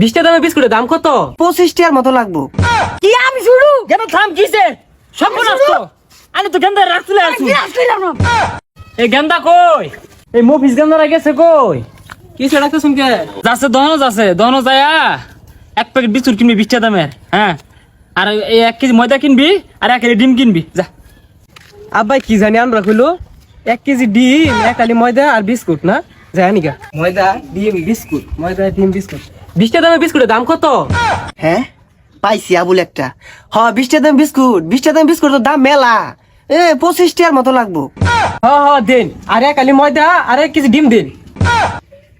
বিশটা দামে বিস্কুটের দাম কত? পঁচিশ টাকার মতো লাগবো। কি আমি শুরু? কেন থাম কিসে? সব নষ্ট আরে তো। গেন্দা রাখছিলে এই গেন্দা কই? এই মফিস গেন্দারা গেছে কই? কি সেটা তো শুনকে? যাচ্ছে দহনজ আছে দহনজ যায়া। এক প্যাকেট বিস্কুট কিনবি বিশটা দামের হ্যাঁ? আর এই এক কেজি ময়দা কিনবি আর এক কেজি ডিম কিনবি যা। আব্বাই কি জানি আমরা কইলো? এক কেজি ডিম এক আলি ময়দা আর বিস্কুট না? যায় নিকা ময়দা ডিম বিস্কুট। ময়দা ডিম বিস্কুট। বিশটা দামে বিস্কুটের দাম কত? হ্যাঁ? পাইছি আবুল একটা। হ বিশটা দাম বিস্কুট। বিশটা দাম বিস্কুট দাম মেলা। এ পঁচিশ টাকার মতো লাগবো। হ হ দিন। আর এক আলি ময়দা আর এক কেজি ডিম দিন।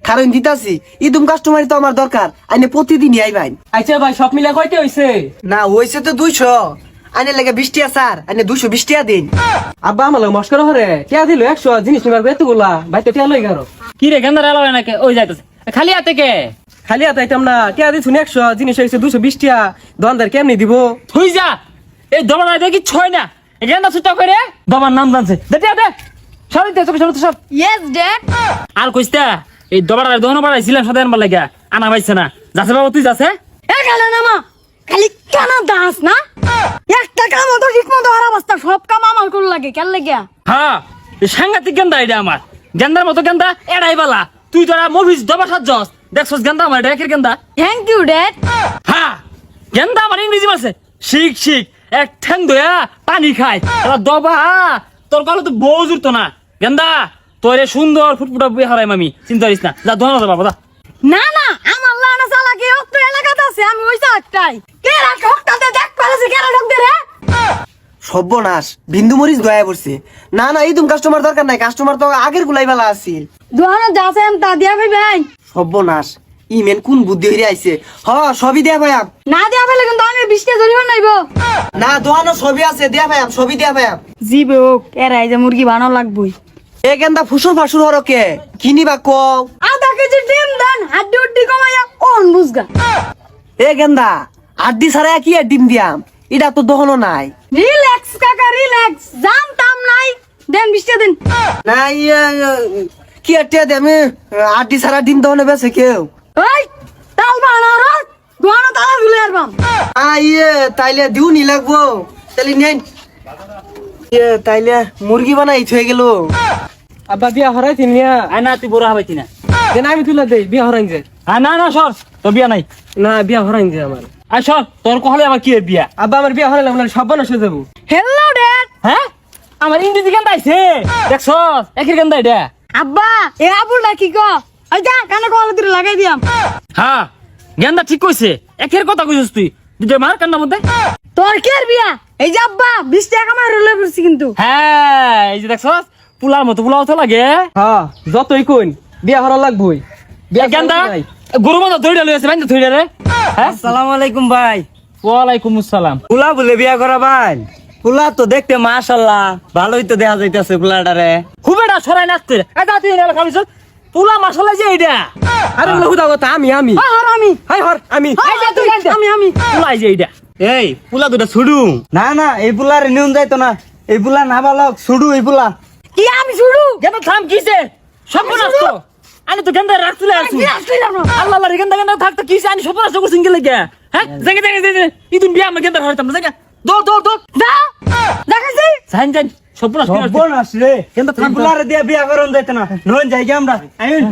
কারণ দিতাছি ইদুম কাস্টমারই তো আমার দরকার। আইনে প্রতিদিনই আইবাইন। আচ্ছা ভাই সব মিলে কয়টা হইছে? না হয়েছে তো দুইশো। আইনে লাগে বিশ টাকা স্যার। আইনে দুইশো বিশ টাকা দিন। আব্বা আমার মস্কর হরে। টিয়া দিল একশো জিনিস নিবার এতগুলা। ভাই তো টিয়া লই গেল। কি রে গেন্দার এলো নাকি? ওই যাইতেছে। খালি হাতে কে? খালি হাতে আইতাম না। টিয়া দিছুন একশো? জিনিস হয়েছে দুশো বিশ টিয়া দোকানদার কেমনি দিব? তুই যা। এই দবা নাই দেখি ছয় না? গেন্দা ছুটা করে। বাবার নাম জানছে। দে দে দে। সব দে তোকে সব সব। ইয়েস ড্যাড আর কইস্তা এই দবার দহন বাড়াইছিলাম সাথে আনবার লাগা আনা পাইছে না। যাচ্ছে বাবা তুই যাচ্ছে? এ গেলে না মা খালি কানা দাস না? একটা কাম তো ঠিক মতো আর অবস্থা সব কাম আমার করে লাগে কেন লাগে হ্যাঁ এই সাংঘাতিক গেন্দা এটা আমার। গেন্দার মতো গেন্দা এড়াই বালা। তুই তোরা মভিস দবা সাত জস দেখছস গেন্দা আমার একের গেন্দা। থ্যাংক ইউ ড্যাড হ্যাঁ গেন্দা আমার ইংরেজি মারছে শিখ শিখ এক ঠ্যাং দয়া পানি খায়। এবার দবা তোর কালো তো বউ জুড়তো না। গেন্দা তোরে সুন্দর ফুটফুটা বই হারাই মামি চিন্তা করিস না। যা বাবা যা। না না আমার লানা চালাকি অত এলাকাতে আছে আমি ওই একটাই কে রাখ হকটাতে দেখ পারেছে ঢোক দে রে? সর্বনাশ। বিন্দু মরিচ দয়া পড়ছে না না ইদুম কাস্টমার দরকার নাই। কাস্টমার তো আগের গুলাই বেলা আছিল দোহানো যাছেন তা দিয়া ভাই ভাই। সর্বনাশ। ইমেন কোন বুদ্ধি হইরে আইছে? হ সবই দেয়া ভাইয়াম না দিয়া ফেলে কিন্তু আমি বিশটা ধরিব নাইব না দোয়ানো সবই আছে দেয়া ভাইয়াম সবই দেয়া ভাইয়াম জি হোক এরাই যে মুরগি বানানো লাগবই। এ গেন্দা ফুসুর ফাসুর হর কে? কিনিবা কও। আধা কেজি ডিম দেন হাড্ডি উড্ডি কমাইয়া কোন বুঝগা এ গেন্দা আড্ডি ছাড়া কি আর ডিম দিয়াম? এটা তো দহনো নাই। রিল্যাক্স কাকা রিল্যাক্স জানতাম নাই। দেন বিশটা দিন। না ইয়ে ইয়ে, কি দিয়ে আমি আড্ডি ছাড়া ডিম দহনে বেছে কেউ। ওই তাল বানার দোহানো তালা ঝুলে আরবাম আ ইয়ে তাইলে দিউ নি লাগবো। তাইলে নেন। ইয়ে তাইলে মুরগি বানাই থয়ে গেল। আব্বা বিয়া হরাই তিন নিয়া আয় না তুই বড় হবাইতি না দেন আমি তুলে দেই বিয়া হরাইন যে। আয় না না সর তোর বিয়া নাই। না বিয়া হরাইন যে আমার। সর তোর কহলে আবার কি বিয়া? আব্বা আমার বিয়া হরাইলাম না সব বানাসে যাব। হ্যালো ড্যাড হ্যাঁ? আমার ইংরেজি গেন্দা আইছে। দেখছস একের গেন্দা এটা আব্বা এ আবুলটা কি কো? ওই যা কানে কল দিলে লাগাই দিয়াম। হ্যাঁ গেন্দা ঠিক কইছে। একের কথা কইছিস তুই। দুটো মার কান্নার মধ্যে। তোর কি আর বিয়া? এই যে আব্বা বিশ টাকা আমার রোলে পড়ছি কিন্তু। হ্যাঁ এই যে দেখছস? পুলার মতো পুলাও তো লাগে। হ্যাঁ যতই কইন বিয়া হরা লাগবই। বিয়া গেন্দা গরু মতো ধইরা লইছে বাইন্দা ধইরা রে। আসসালামু আলাইকুম ভাই। ওয়ালাইকুম আসসালাম। ফুলা বলে বিয়া করা ভাই। ফুলা তো দেখতে মাশাল্লাহ ভালোই তো দেখা যাইতেছে ফুলাটারে। খুব এটা সরাই নাচতে। রে যা তুই এনে খাবিস পুলা মশলা যে এইটা আরে লহুদা কথা আমি আমি। হ্যাঁ হর আমি। হাই হর আমি। এই যে তুই, আমি আমি। পুলা যে এইটা এই পুলা দুটা ছুডু। না না এই ফুলারে নিউন যাইতো না। এই ফুলা না বালক ছুডু এই ফুলা। কি আমি ছুডু? গেন্দা থাম কিসে? সব নষ্ট আমি তো গেন্দা রাখছিলে আছি আল্লাহ আল্লাহ গেন্দা গেন্দা থাকতো কি আমি সব নষ্ট করছিস গেলে হ্যাঁ? জেগে জেগে জায়গা ইদুন বিয়া আমার গেন্দা হইতাম জেগে দো দো দো। দা দেখাছি জান জান সব নষ্ট সর্বনাশ রে। কিন্তু ফুলারে দিয়ে বিয়া করন দিতে না। নন যাই আমরা। আইন।